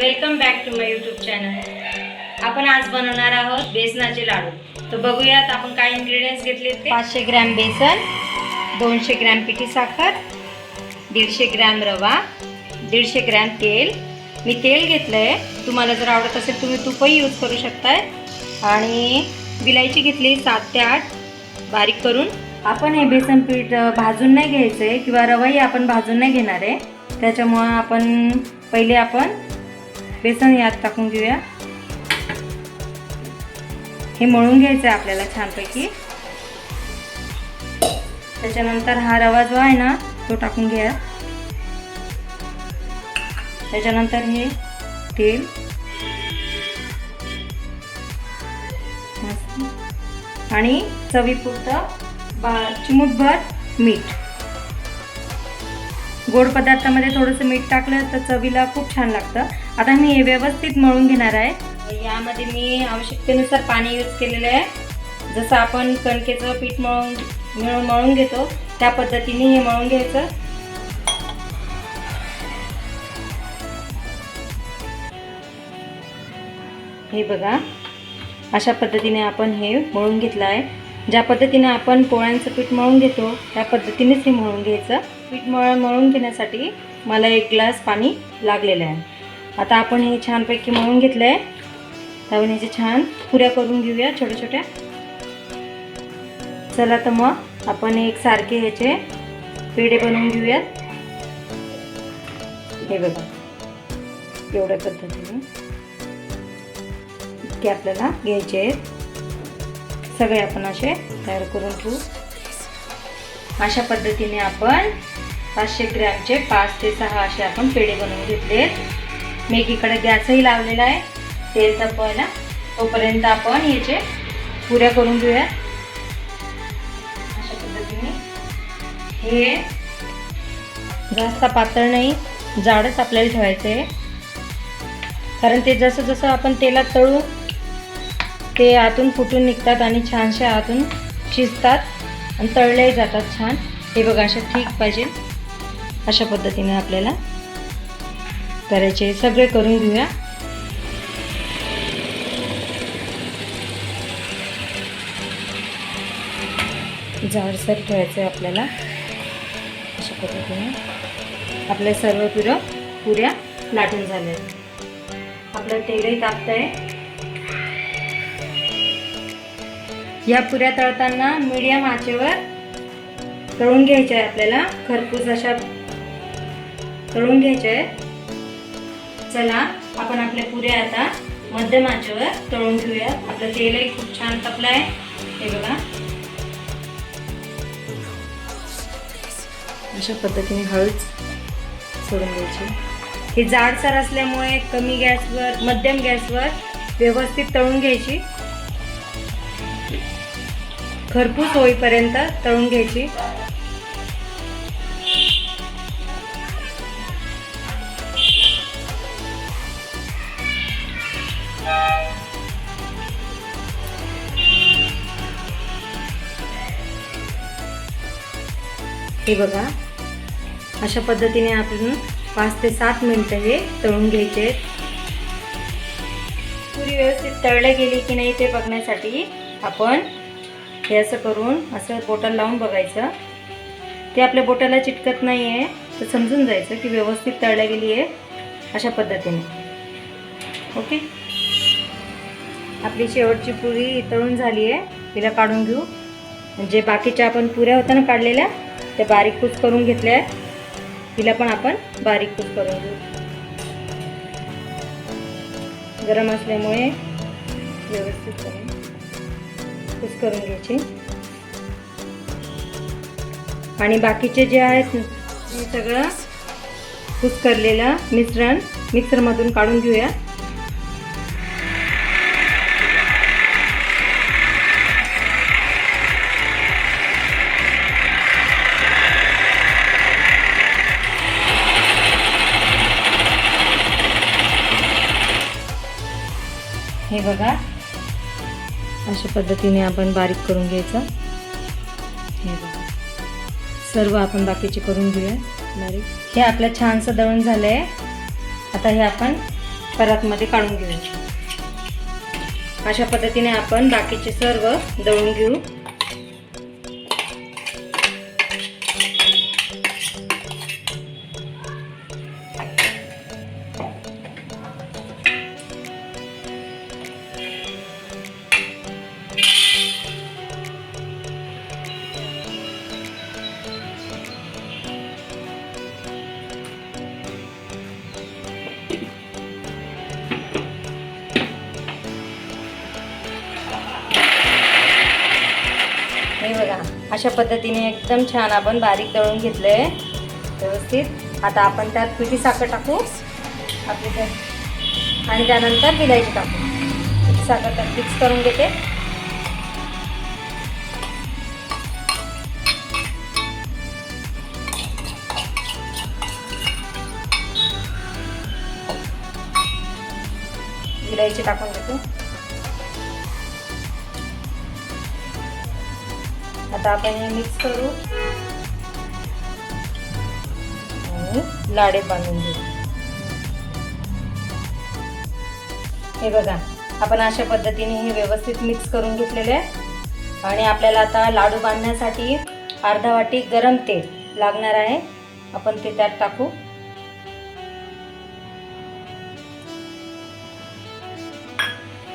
Welcome back to my YouTube channel आपण आज बनवणार आहोत बेसनाचे लाडू. तर बघूयात आपण काय इन्ग्रेडियंट्स घेतले ते. पाचशे ग्रॅम बेसन दोनशे ग्रॅम पिठी साखर दीडशे ग्रॅम रवा दीडशे ग्रॅम तेल. मी तेल घेतलं आहे तुम्हाला जर आवडत असेल तुम्ही तुपही यूज करू शकताय. आणि विलायची घेतली सात ते आठ. बारीक करून. आपण हे बेसन पीठ भाजून नाही घ्यायचं आहे किंवा रवाही आपण भाजून नाही घेणार आहे. त्याच्यामुळं आपण पहिले आपण बेसन यात टाकून घेऊया. हे मळून घ्यायचं आहे आपल्याला छानपैकी. त्याच्यानंतर हा रवा जो आहे ना तो टाकून घ्या त्याच्यानंतर हे तेल. आणि चवीपुरतं बा चिमूटभर मीठ. गोड पदार्थामध्ये थोडंसं मीठ टाकलं तर चवीला खूप छान लागतं. आता मी हे व्यवस्थित मळून घेणार आहे. यामध्ये मी आवश्यकतेनुसार पाणी यूज केलेलं आहे. जसं आपण कणकेचं पीठ मळून मिळून मळून घेतो त्या पद्धतीने हे मळून घ्यायचं. हे बघा अशा पद्धतीने आपण हे मळून घेतलं आहे. ज्या पद्धतीने आपण पोळ्यांचं पीठ मळून घेतो त्या पद्धतीनेच हे मळून घ्यायचं. पीठ मळ मळून घेण्यासाठी मला एक ग्लास पाणी लागलेलं आहे. आता आपण हे छानपैकी मळून घेतलं आहे त्यावर ह्याचे छान पुऱ्या करून घेऊया छोट्या छोट्या चला तर मग आपण एक सारखे ह्याचे पेढे बनवून घेऊयात. हे बघा एवढ्या पद्धतीने. इतके आपल्याला घ्यायचे आहेत. सगळे आपण असे तयार करून ठेवू. अशा पद्धतीने आपण पाचशे ग्रॅमचे पाच ते सहा असे आपण पेढे बनवून घेतलेत. मी एकीकडे गॅसही लावलेला आहे. तेल तपवायला तोपर्यंत आपण याचे पुऱ्या करून घेऊया. अशा पद्धतीने. हे जास्त पातळ नाही जाडच आपल्याला ठेवायचं आहे कारण ते जसं जसं आपण तेलात तळू ते आतून फुटून निघतात आणि छानशा आतून शिजतात आणि तळलेही जातात छान. हे बघा अशा ठीक पाहिजे. अशा पद्धतीने आपल्याला करायचे सगळे करून घेऊया. जाडसर ठेवायचं आहे आपल्याला. अशा पद्धतीने. आपल्या सर्व पुरं पुऱ्या लाटून झाल्या आपलं तेलही तापतं आहे या पुऱ्या तळताना मीडियम आचेवर तळून घ्यायच्या आहे आपल्याला. खरपूस अशा तळून घ्यायच्या आहे. चला आपण आपल्या पुऱ्या आता मध्यम आचेवर तळून घेऊया. आपलं तेलही खूप छान तपलं आहे हे बघा. अशा पद्धतीने हळूच सोडून द्यायची. हे जाडसर असल्यामुळे कमी गॅसवर मध्यम गॅसवर व्यवस्थित तळून घ्यायची. खरपूस होईपर्यंत तळून घ्यायची. हे बघा अशा पद्धतीने आपण पाच ते सात मिनटं हे तळून घ्यायचे पुरी व्यवस्थित तळल्या गेली की नाही ते बघण्यासाठी आपण हे असं करून असं बोटाला लावून बघायचं. ते आपल्या बोटाला चिटकत नाही आहे तर समजून जायचं की व्यवस्थित तळल्या गेली आहे अशा पद्धतीने. ओके? आपली शेवटची पुरी तळून झाली आहे तिला काढून घेऊ. म्हणजे बाकीच्या आपण पुऱ्या होत्या ना काढलेल्या त्या बारीक कूच करून घेतल्या आहे तिला पण आपण बारीक कूच करून घेऊ. गरम असल्यामुळे व्यवस्थित करू कुस करून घ्यायचे. आणि बाकीचे जे आहेत हे सगळं कुस्करलेलं मिश्रण मिक्सरमधून काढून घेऊया. हे बघा अशा पद्धतीने आपण बारीक करून घ्यायचं. हे बघा. सर्व आपण बाकीचे करून घेऊया. बारीक. हे आपलं छानसं दळून झालं आहे आता हे आपण परतमध्ये काढून घेऊ अशा पद्धतीने आपण बाकीचे सर्व दळून घेऊ. अशा पद्धतीने एकदम छान आपण बारीक दळून घेतलंय. व्यवस्थित. आता आपण त्यात पिठी साखर टाकू. आपली आणि त्यानंतर विलायची टाकू पिठी साखर त्यात मिक्स करून घेते. विलायची टाकून घेते. आता आपण हे मिक्स करू. आणि लाडे बांधून घेऊ. हे बघा आपण अशा पद्धतीने हे व्यवस्थित मिक्स करून घेतलेले आहे. आणि आपल्याला आता लाडू बांधण्यासाठी अर्धा वाटी गरम तेल लागणार आहे. आपण ते त्यात टाकू.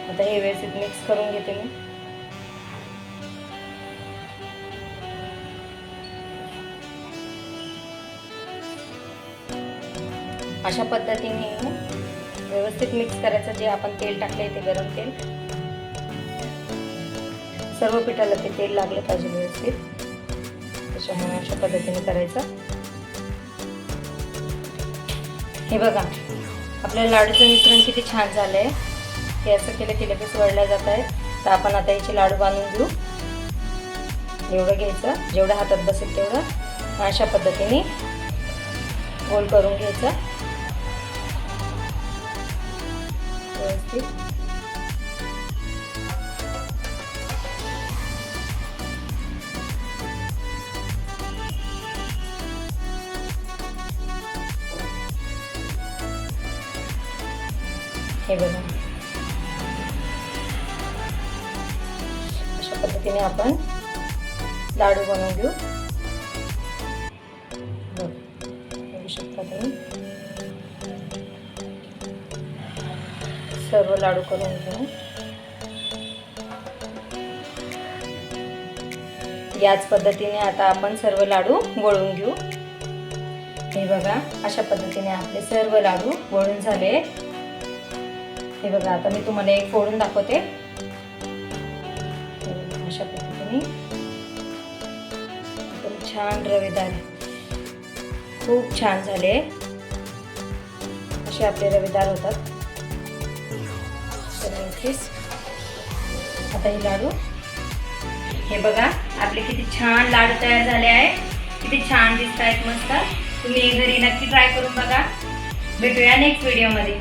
आता हे व्यवस्थित मिक्स करून घेते मी. अशा पद्धतीने व्यवस्थित मिक्स करायचं जे आपण तेल टाकले ते गरम तेल. सर्व पिठाला ते तेल लागले पाहिजे व्यवस्थित. त्याच्यामुळे अशा पद्धतीने करायचं. हे बघा आपल्या लाडूचं मिश्रण किती छान झालं आहे हे असं केलं की लगेच वळल्या जात आहे. तर आपण आता याचे लाडू बांधून घेऊ. एवढं घ्यायचं जेवढं हातात बसेल तेवढं. अशा पद्धतीने गोल करून घ्यायचं. व्यवस्थित हे बघा अशा पद्धतीने आपण लाडू बनवून घेऊ बघ बघू शकता तुम्ही सर्व लाडू करून घेऊ. याच पद्धतीने आता आपण सर्व लाडू वळून घेऊ. हे बघा अशा पद्धतीने आपले सर्व लाडू वळून झाले. हे बघा आता मी तुम्हाला एक फोडून दाखवते. अशा पद्धतीने. एकदम छान रवेदार खूप छान झाले. असे आपले रवेदार होतात. नक्कीच आता हे लाडू. हे बघा आपले किती छान लाडू तयार झाले आहे. किती छान दिसत आहेत मस्त. तुम्ही घरी नक्की ट्राय करून बघा. भेटूया नेक्स्ट व्हिडिओमध्ये